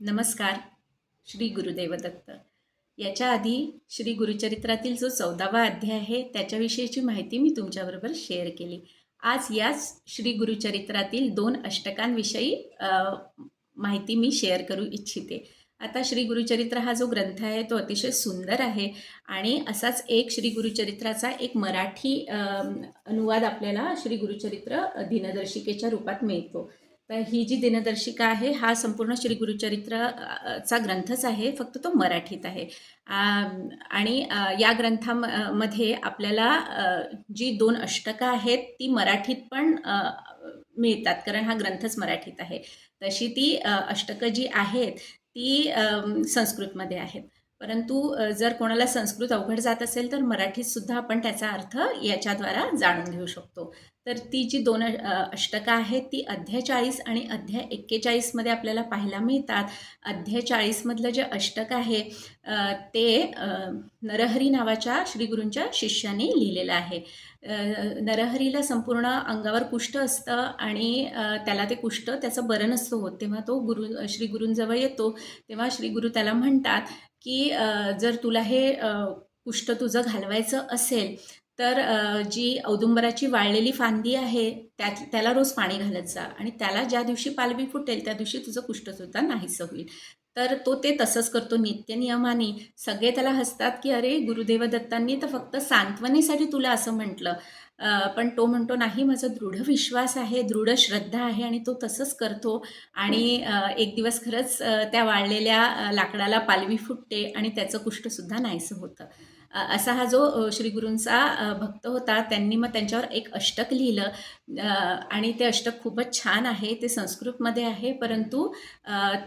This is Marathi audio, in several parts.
नमस्कार श्री गुरुदेव दत्त. याच्या आधी श्री गुरुचरित्रातील जो चौदावा अध्याय आहे त्याच्याविषयीची माहिती मी तुमच्याबरोबर शेअर केली. आज याच श्री गुरुचरित्रातील दोन अष्टकांविषयी माहिती मी शेअर करू इच्छिते. आता श्री गुरुचरित्र हा जो ग्रंथ आहे तो अतिशय सुंदर आहे आणि असाच एक श्री गुरुचरित्राचा एक मराठी अनुवाद आपल्याला श्री गुरुचरित्र दिनदर्शिकेच्या रूपात मिळतो. तर ही जी दिनदर्शिका आहे हा संपूर्ण श्री गुरुचरित्र चा ग्रंथच आहे फक्त तो मराठीत आहे. आणि या या ग्रंथामध्ये आपल्याला जी दोन अष्टकं आहेत ती मराठीत पण मिळतात कारण हा ग्रंथच मराठीत आहे. तशी ती अष्टकं जी आहेत ती संस्कृतमध्ये आहेत. परंतु जर कोणाला संस्कृत अवघड जात असेल तर मराठीतसुद्धा आपण त्याचा अर्थ याच्याद्वारा जाणून घेऊ शकतो. तर ती जी दोन अष्टका अष्टकं आहेत ती अध्याय चाळीस आणि अध्याय एक्केचाळीसमध्ये आपल्याला पाहायला मिळतात. अध्याय चाळीसमधलं जे अष्टक आहे ते नरहरी नावाच्या श्रीगुरूंच्या शिष्याने लिहिलेलं आहे. नरहरीला संपूर्ण अंगावर कुष्ठ असतं आणि त्याला ते कुष्ठ त्याचं बरं नसतं होत. तेव्हा तो गुरु श्रीगुरूंजवळ येतो. तेव्हा श्रीगुरू त्याला म्हणतात की जर तुला हे कुष्ठ तुझं घालवायचं असेल तर जी औदुंबराची वाळलेली फांदी आहे त्या त्याला रोज पाणी घालत जा आणि त्याला ज्या दिवशी पालवी फुटेल त्या दिवशी तुझं कुष्ठसुद्धा नाहीसं होईल. तर तो ते तसंच करतो नित्यनियमाने सगळे त्याला हसतात की अरे गुरुदेव दत्तांनी तर फक्त सांत्वनेसाठी तुला असं म्हटलं. पण तो म्हणतो नाही माझा दृढ विश्वास आहे दृढ श्रद्धा आहे आणि तो तसंच करतो आणि एक दिवस खरंच त्या वाळलेल्या लाकडाला पालवी फुटते आणि त्याचं कुष्ठसुद्धा नाहीसं होतं. असा हा जो श्री गुरूंचा भक्त होता त्यांनी मग त्यांच्यावर एक अष्टक लिहिलं. आणि ते अष्टक खूपच छान आहे ते संस्कृतमध्ये आहे परंतु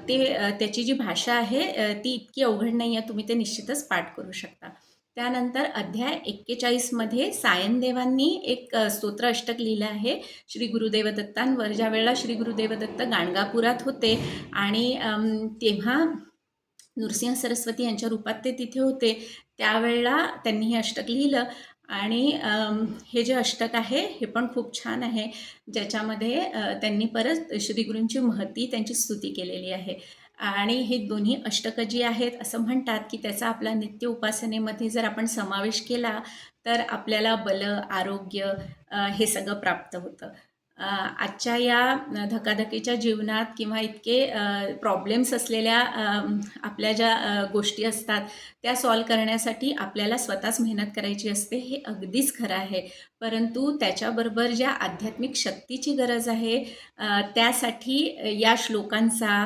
ते त्याची जी भाषा आहे ती इतकी अवघड नाही आहे तुम्ही ते निश्चितच पाठ करू शकता. त्यानंतर अध्याय एक्केचाळीसमध्ये सायनदेवांनी एक स्तोत्र अष्टक लिहिलं आहे. श्री गुरुदेवदत्तांवर ज्या वेळेला श्री गुरुदेवदत्त गाणगापुरात होते आणि तेव्हा नृसिंह सरस्वती यांच्या रूपात ते तिथे होते. त्यावेळेला त्यांनी हे अष्टक लिहिलं आणि हे जे अष्टक आहे हे पण खूप छान आहे. ज्याच्यामध्ये त्यांनी परत श्रीगुरूंची महती त्यांची स्तुती केलेली आहे. आणि हे दोन्ही अष्टकं जी आहेत असं म्हणतात की त्याचा आपला नित्य उपासनेमध्ये जर आपण समावेश केला तर आपल्याला बल आरोग्य हे सगळं प्राप्त होतं. आजच्या या धकाधकीच्या जीवनात किंवा इतके प्रॉब्लेम्स असलेल्या आपल्या ज्या गोष्टी असतात त्या सॉल्व करण्यासाठी आपल्याला स्वतःच मेहनत करायची असते हे अगदीच खरं आहे. परंतु त्याच्याबरोबर ज्या आध्यात्मिक शक्तीची गरज आहे त्यासाठी या श्लोकांचा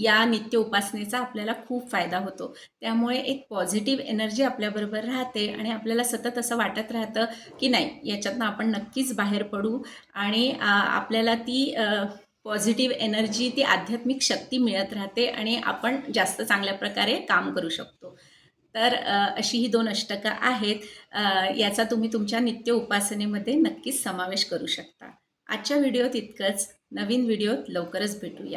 या नित्य उपासनेचा आपल्याला खूप फायदा होतो. त्यामुळे एक पॉझिटिव्ह एनर्जी आपल्याबरोबर राहते आणि आपल्याला सतत असं वाटत राहतं की नाही याच्यातनं आपण नक्कीच बाहेर पडू आणि आणि आपल्याला ती पॉझिटिव्ह एनर्जी ती आध्यात्मिक शक्ती मिळत राहते आणि आपण जास्त चांगल्या प्रकारे काम करू शकतो. तर अशी ही दोन अष्टकं आहेत. याचा तुम्ही तुमच्या नित्य उपासनेमध्ये नक्कीच समावेश करू शकता. आजच्या व्हिडिओत इतकंच नवीन व्हिडिओत लवकरच भेटूया.